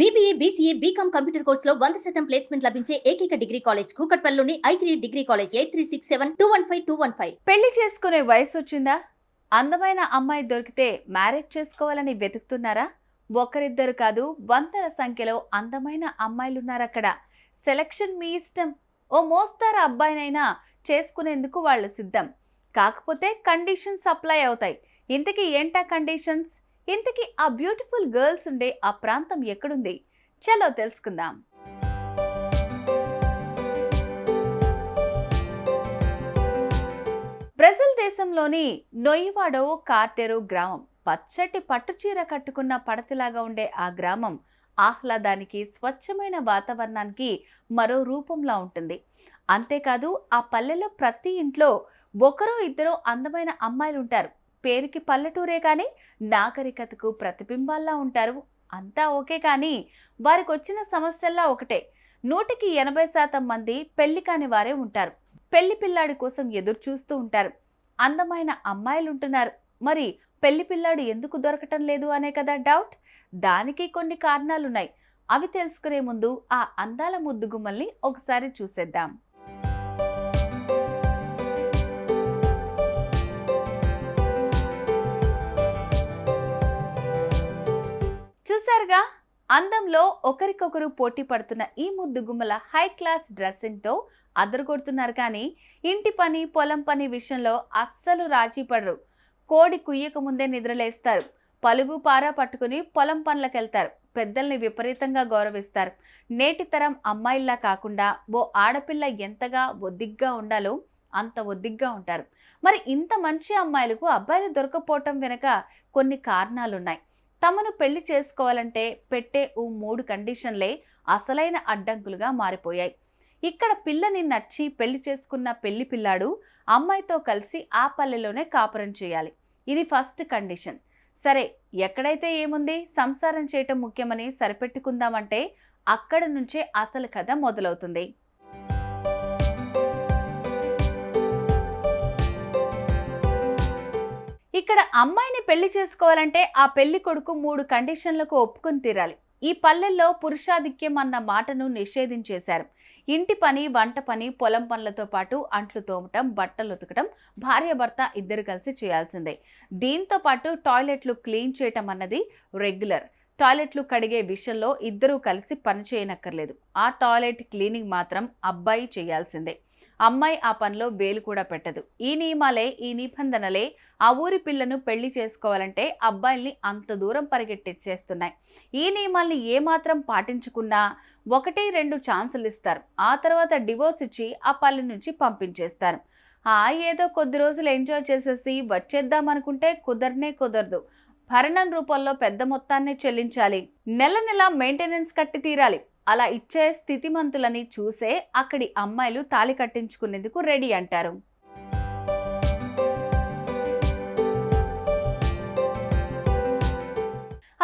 BBA BCA BCom computer కోర్సులో వంద శాతం ప్లేస్మెంట్ లభించే ఏకైక degree college కూకట్పల్లిలోని I three degree college eight three six seven two one five two one five పెళ్ళి చేసుకునే వయసు వచ్చిందా? అందమైన అమ్మాయి దొరికితే మ్యారేజ్ చేసుకోవాలని వెతుకుతున్నారా? ఒకరిద్దరు కాదు వందల సంఖ్యలో అందమైన అమ్మాయిలున్నారు అక్కడ సెలక్షన్ మీ ఇష్టం. ఓ మోస్తారు అబ్బాయినైనా చేసుకునేందుకు వాళ్ళు సిద్ధం. కాకపోతే కండిషన్స్ అప్లై అవుతాయి. ఇంతకీ ఏంటా కండిషన్స్ ఇంతకీ ఆ బ్యూటిఫుల్ గర్ల్స్ ఉండే ఆ ప్రాంతం ఎక్కడుంది? చలో తెలుసుకుందాం. బ్రెజిల్ దేశంలోని నొయ్యివాడో కార్టెరో గ్రామం పచ్చటి పట్టుచీర కట్టుకున్న పడతిలాగా ఉండే ఆ గ్రామం ఆహ్లాదానికి స్వచ్ఛమైన వాతావరణానికి మరో రూపంలా ఉంటుంది. అంతేకాదు ఆ పల్లెలో ప్రతి ఇంట్లో ఒకరో ఇద్దరో అందమైన అమ్మాయిలు ఉంటారు పేరుకి పల్లెటూరే కానీ నాగరికతకు ప్రతిబింబాల్లా ఉంటారు. అంతా ఓకే కానీ వారికి వచ్చిన సమస్యల్లా ఒకటే. నూటికి ఎనభై శాతం మంది పెళ్ళి కాని వారే ఉంటారు. పెళ్ళి పిల్లాడి కోసం ఎదురు చూస్తూ ఉంటారు. అందమైన అమ్మాయిలు ఉంటున్నారు మరి పెళ్ళి పిల్లాడు ఎందుకు దొరకటం లేదు అనే కదా డౌట్? దానికి కొన్ని కారణాలున్నాయి. అవి తెలుసుకునే ముందు ఆ అందాల ముద్దుగుమ్మల్ని ఒకసారి చూసేద్దాం. చూసారుగా అందంలో ఒకరికొకరు పోటీ పడుతున్న ఈ ముద్దుగుమ్మల హై క్లాస్ డ్రెస్సింగ్తో అదరగొడుతున్నారు కానీ ఇంటి పని పొలం పని విషయంలో అస్సలు రాజీ పడరు. కోడి కుయ్యక ముందే నిద్రలేస్తారు పలుగు పారా పట్టుకుని పొలం పనులకు వెళ్తారు పెద్దల్ని విపరీతంగా గౌరవిస్తారు. నేటి తరం అమ్మాయిల్లా కాకుండా ఓ ఆడపిల్ల ఎంతగా ఒద్దిగ్గా ఉండాలో అంత ఒద్దిగ్గా ఉంటారు. మరి ఇంత మంచి అమ్మాయిలకు అబ్బాయిలు దొరకపోవటం వెనుక కొన్ని కారణాలున్నాయి. తమను పెళ్ళి చేసుకోవాలంటే పెట్టే ఓ మూడు కండిషన్లే అసలైన అడ్డంకులుగా మారిపోయాయి. ఇక్కడ పిల్లని నచ్చి పెళ్ళి చేసుకున్న పెళ్ళి పిల్లాడు అమ్మాయితో కలిసి ఆ పల్లెలోనే కాపురం చేయాలి. ఇది ఫస్ట్ కండిషన్. సరే ఎక్కడైతే ఏముంది? సంసారం చేయటం ముఖ్యమని సరిపెట్టుకుందామంటే అక్కడ నుంచే అసలు కథ మొదలవుతుంది. ఇక్కడ అమ్మాయిని పెళ్ళి చేసుకోవాలంటే ఆ పెళ్ళి కొడుకు మూడు కండిషన్లకు ఒప్పుకొని తీరాలి. ఈ పల్లెల్లో పురుషాధిక్యం అన్న మాటను నిషేధించేశారు. ఇంటి పని వంట పని పొలం పనులతో పాటు అంట్లు తోమటం బట్టలు ఉతకటం భార్యాభర్త ఇద్దరు కలిసి చేయాల్సిందే. దీంతో పాటు టాయిలెట్లు క్లీన్ చేయటం అన్నది రెగ్యులర్. టాయిలెట్లు కడిగే విషయంలో ఇద్దరూ కలిసి పని చేయనక్కర్లేదు. ఆ టాయిలెట్ క్లీనింగ్ మాత్రం అబ్బాయి చేయాల్సిందే. అమ్మాయి ఆ పనిలో వేలు కూడా పెట్టదు. ఈ నియమాలే ఈ నిబంధనలే ఆ ఊరి పిల్లను పెళ్ళి చేసుకోవాలంటే అబ్బాయిల్ని అంత దూరం పరిగెట్టించేస్తున్నాయి ఈ నియమాల్ని ఏమాత్రం పాటించుకున్నా ఒకటి రెండు ఛాన్సులు ఇస్తారు. ఆ తర్వాత డివోర్స్ ఇచ్చి ఆ పల్లె నుంచి పంపించేస్తారు. ఆ ఏదో కొద్ది రోజులు ఎంజాయ్ చేసేసి వచ్చేద్దాం అనుకుంటే కుదరనే కుదరదు. భరణం రూపంలో పెద్ద మొత్తాన్ని చెల్లించాలి. నెల నెల మెయింటెనెన్స్ కట్టి తీరాలి. అలా ఇచ్చే స్థితిమంతులని చూసే అక్కడి అమ్మాయిలు తాళి కట్టించుకునేందుకు రెడీ అంటారు.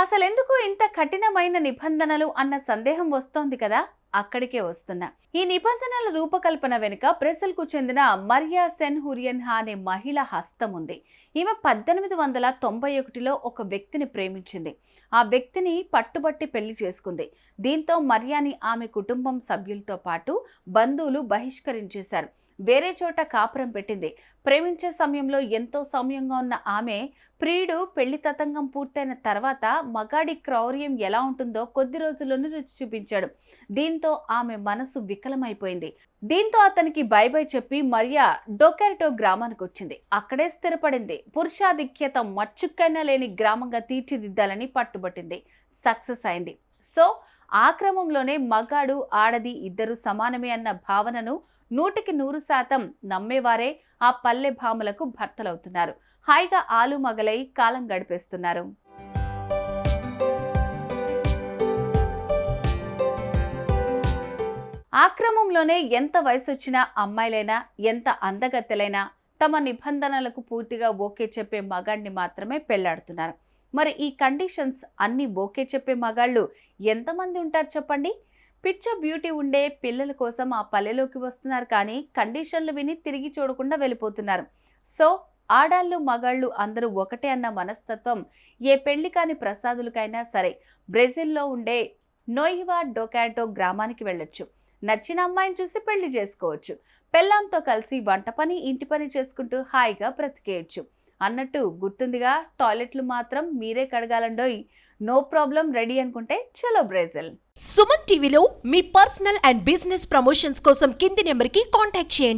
అసలు ఎందుకు ఇంత కఠినమైన నిబంధనలు అన్న సందేహం వస్తోంది కదా? అక్కడికే వస్తున్నా. ఈ నిబంధనల రూపకల్పన వెనుక బ్రెజిల్కు చెందిన మరియా సెన్ హురియన్ హా అనే మహిళ హస్తం ఉంది. ఈమె పద్దెనిమిది వందల తొంభై ఒకటిలో ఒక వ్యక్తిని ప్రేమించింది. ఆ వ్యక్తిని పట్టుబట్టి పెళ్ళి చేసుకుంది. దీంతో మరియాని ఆమె కుటుంబం సభ్యులతో పాటు బంధువులు బహిష్కరించేశారు. వేరే చోట కాపురం పెట్టింది. ప్రేమించే సమయంలో ఎంతో సౌమ్యంగా ఉన్న ఆమె ప్రియుడు పెళ్ళి తతంగం పూర్తయిన తర్వాత మగాడి క్రౌర్యం ఎలా ఉంటుందో కొద్ది రోజుల్లోనే రుచి చూపించాడు. దీంతో ఆమె మనసు వికలమైపోయింది. దీంతో అతనికి బై బై చెప్పి మరియా డోకెరటో గ్రామానికి వచ్చింది. అక్కడే స్థిరపడింది. పురుషాధిక్యత మచ్చుక్కైనా లేని గ్రామంగా తీర్చిదిద్దాలని పట్టుబట్టింది. సక్సెస్ అయింది. సో ఆ క్రమంలోనే మగాడు ఆడది ఇద్దరు సమానమే అన్న భావనను నూటికి నూరు శాతం నమ్మేవారే ఆ పల్లె భామలకు భర్తలవుతున్నారు. హాయిగా ఆలు మగలై కాలం గడిపేస్తున్నారు. ఆక్రమంలోనే ఎంత వయసు వచ్చినా అమ్మాయిలైనా ఎంత అందగత్తెలైనా తమ నిబంధనలకు పూర్తిగా ఓకే చెప్పే మగాడిని మాత్రమే పెళ్ళాడుతున్నారు. మరి ఈ కండిషన్స్ అన్ని ఓకే చెప్పే మగాళ్ళు ఎంతమంది ఉంటారు చెప్పండి? పిచ్చ బ్యూటీ ఉండే పిల్లల కోసం ఆ పల్లెలోకి వస్తున్నారు కానీ కండిషన్లు విని తిరిగి చూడకుండా వెళ్ళిపోతున్నారు. సో ఆడాళ్ళు మగాళ్ళు అందరూ ఒకటే అన్న మనస్తత్వం ఏ పెళ్ళి కాని ప్రసాదులకైనా సరే బ్రెజిల్లో ఉండే నోయివా డొకాటో గ్రామానికి వెళ్ళొచ్చు. నచ్చిన అమ్మాయిని చూసి పెళ్ళి చేసుకోవచ్చు. పెళ్ళాంతో కలిసి వంట పని ఇంటి పని చేసుకుంటూ హాయిగా బ్రతికేయచ్చు. అన్నట్టు గుర్తుందిగా టాయిలెట్లు మాత్రం మీరే కడగాలండోయ్. నో ప్రాబ్లం రెడీ అనుకుంటే చలో బ్రెజిల్. సుమన్ టీవీలో మీ పర్సనల్ అండ్ బిజినెస్ ప్రమోషన్స్ కోసం కింది నెంబర్కి కాంటాక్ట్ చేయండి.